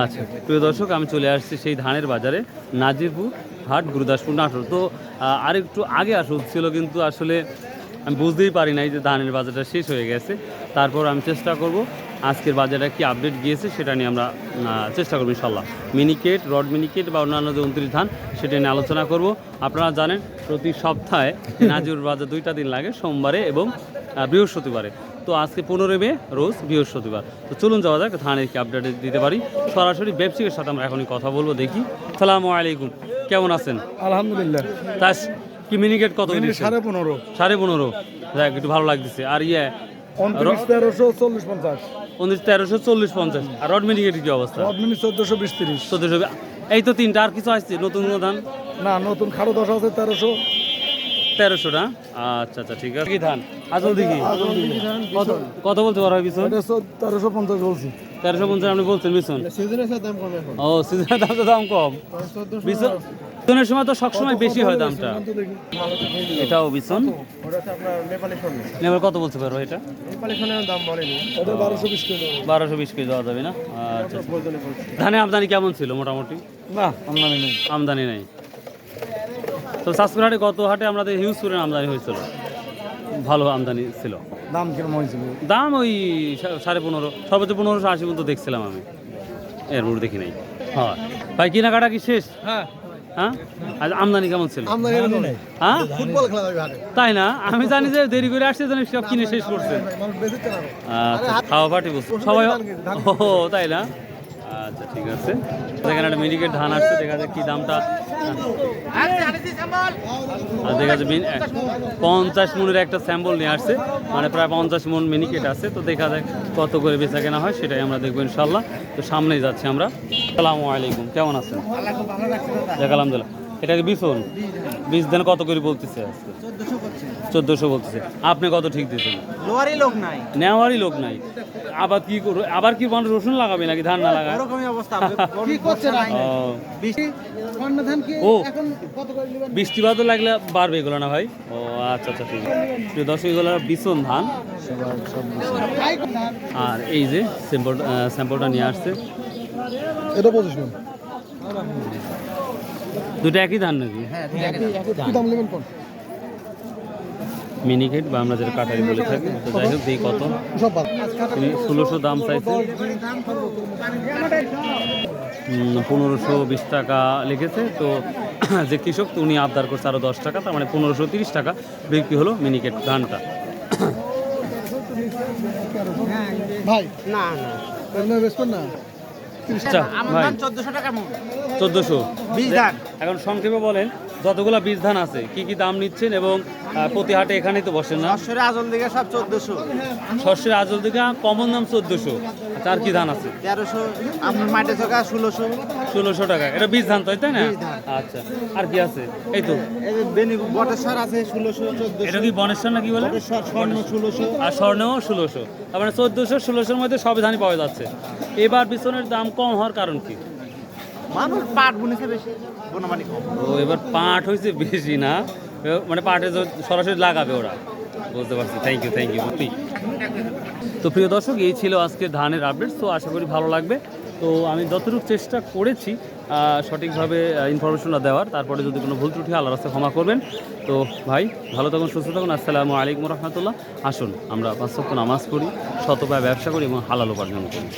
আচ্ছা প্রিয় দর্শক আমি চলে আসছি সেই ধানের বাজারে নাজিরপুর হাট গুরুদাসপুর নাটোর। তো আহ, আরেকটু আগে আসা ছিল কিন্তু আসলে আমি বুঝতেই পারি নাই যে ধানের বাজারটা শেষ হয়ে গেছে। তারপর আমি চেষ্টা করব আজকের বাজারে কি আপডেট গিয়েছে সেটা নিয়ে আমরা চেষ্টা করব ইনশাল্লাহ মিনিকেট রড মিনিকেট বা অন্যান্য যে উনত্রিশ ধান সেটা নিয়ে আলোচনা করব। আপনারা জানেন প্রতি সপ্তাহে নাজির বাজার দুইটা দিন লাগে সোমবারে এবং বৃহস্পতিবারে। তো আজকে পনেরোই মে রোজ বৃহস্পতিবার। তো চলুন যাওয়া যাক ধানের কি আপডেট দিতে পারি। সরাসরি ব্যবসায়ীর সাথে আমরা এখনই কথা বলব দেখি। সালামু আলাইকুম কেমন আছেন? আলহামদুলিল্লাহ। তা কি মিনিকেট কত সাড়ে পনেরো। সাড়ে পনেরো। দেখ একটু ভালো লাগতেছে। আর ইয়ে তেরোশো চল্লিশ পঞ্চাশ। উনিশ তেরোশো চল্লিশ পঞ্চাশ। আর রড মিনিকেট কি অবস্থা? সব মিনিট চোদ্দশো বিশ তিরিশ। চোদ্দশো এই তো তিনটা আর কিছু আসছে? নতুন ধান? না নতুন খারো দশ আছে তেরোশো। তেরোশো না? আচ্ছা আচ্ছা ঠিক আছে। কি ধান? আসল দিকে কত বলতে পারো বিছন তেরোশো পঞ্চাশ বলছি। তেরোশো পঞ্চাশ আপনি বলছেন কমে ও সিজনের দাম তো দাম কম বিছন বিছনের সময় তো সবসময় বেশি হয় দামটা। এটাও বিছন নেবার কত বলতে পারো এটা? বারোশো বিশ কেজি। দেওয়া যাবে না? আচ্ছা ধানে আমদানি কেমন ছিল মোটামুটি? আমদানি নেই। আমদানি নেই। তো সাসপুর হাটে গত হাটে আমাদের হিউজ করে আমদানি হয়েছিল। ভালো আমদানি ছিল। দাম কিরম হয়েছিল? দাম ওই সাড়ে পনেরো সর্বোচ্চ পনেরোশো আশি মতো দেখছিলাম আমি। এর মধ্যে দেখি নাই। হ্যাঁ। ভাই কেনাকাটা কি শেষ? হ্যাঁ। হ্যাঁ? আমদানি কেমন ছিল? হ্যাঁ? ফুটবল খেলা তাই না? আমি জানি যে দেরি করে আসছে জানি সব কিনে শেষ করছে। চালাবে আচ্ছা খাওয়া পার্টি বসে সবাই ও তাই না? আচ্ছা ঠিক আছে। দেখেন একটা মিনিকেট ধান আসছে দেখা যাক কি দামটা। আর দেখা যাচ্ছে পঞ্চাশ মনের একটা স্যাম্পল নিয়ে আসছে মানে প্রায় পঞ্চাশ মন মিনিকেট আছে তো দেখা যাক কত করে বেচা কেনা হয় সেটাই আমরা দেখব ইনশাল্লাহ তো সামনেই যাচ্ছি আমরা। সালামু আলাইকুম কেমন আছেন? দেখ আলহামদুলিল্লাহ এটাকে বিছুন বীজ দেন কত করে বলতেছে আজকে? চোদ্দোশো বলতেছে। আপনি কত ঠিক দিয়েছেন? লোয়ারই লোক নাই। নেওয়ারই লোক নাই। আবার কি করব আবার কি মানুষ রসুন লাগাবে নাকি? ধান না কি না ও, বৃষ্টি অন্য ধান কি ও। এখন কত করে নেবেন? বৃষ্টিপাত লাগলে বাড়বে এগুলো না ভাই? ও আচ্ছা আচ্ছা ঠিক আছে। দর্শক এগুলো বিছন ধান। আর এই যে স্যাম্পল স্যাম্পলটা নিয়ে আসছে। এটা পঁচিশ মন। দুটো একই ধান নাকি? দাম মিনিকেট বা আমরা যেটা কাটারি বলে থাকি তো যাই হোক দেখি কত। ষোলোশো দাম চাইছে। পনেরোশো বিশ টাকা লিখেছে তো যে কৃষক তো উনি আবদার করছে আরও দশ টাকা তার মানে পনেরোশো তিরিশ টাকা বিক্রি হলো মিনিকেট ধানটা। ভাই। না না? চোদ্দশো চোদ্দোশো? বীজ ধান। এখন সংক্ষেপে বলেন যতগুলো বীজ ধান আছে কি কি দাম নিচ্ছেন এবং প্রতি হাটে এখানেই তো বসেন না? দশরে আজল দিঘা সব চোদ্দশো। শস্যের আজল দিকে কমন দাম চোদ্দোশো। আর কি ধান আছে? তেরোশো আপনার মাঠে থাকা ষোলোশো। ষোলোশো টাকা। এটা বীজ ধান তাই তাই না? আচ্ছা। আর কি আছে? এই তো। বটেশ্বর আছে ষোলোশো এটা কি বনেশ্বর না কি বলে? স্বর্ণ ষোলোশো। আর স্বর্ণও ষোলোশো। তার মানে চোদ্দোশো ষোলোশোর মধ্যে সব ধানই পাওয়া যাচ্ছে। এবার পিছনের দাম কম হওয়ার কারণ কি? মানুষ পাট বুনেছে বেশি বনমানি কম। ও এবার পাট হয়েছে বেশি না। মানে পাটে সরাসরি লাগাবে ওরা। বুঝতে পারছি। থ্যাংক ইউ থ্যাংক ইউ তো প্রিয় দর্শক, এই ছিল আজকে ধানের আপডেট তো আশা করি ভালো লাগবে। তো আমি যতটুকু চেষ্টা করেছি সঠিকভাবে ইনফরমেশনটা দেওয়ার, তারপরে যদি কোনো ভুল ত্রুটি আল্লাহ রাস্তায় ক্ষমা করবেন। তো ভাই, ভালো থাকুন, সুস্থ থাকুন, আসসালামু আলাইকুম রহমতুল্লাহ। আসুন, আমরা পাঁচ সপ্তাহ নামাজ পড়ি শতপায় ব্যবসা করি এবং হালাল উপার্জন করি।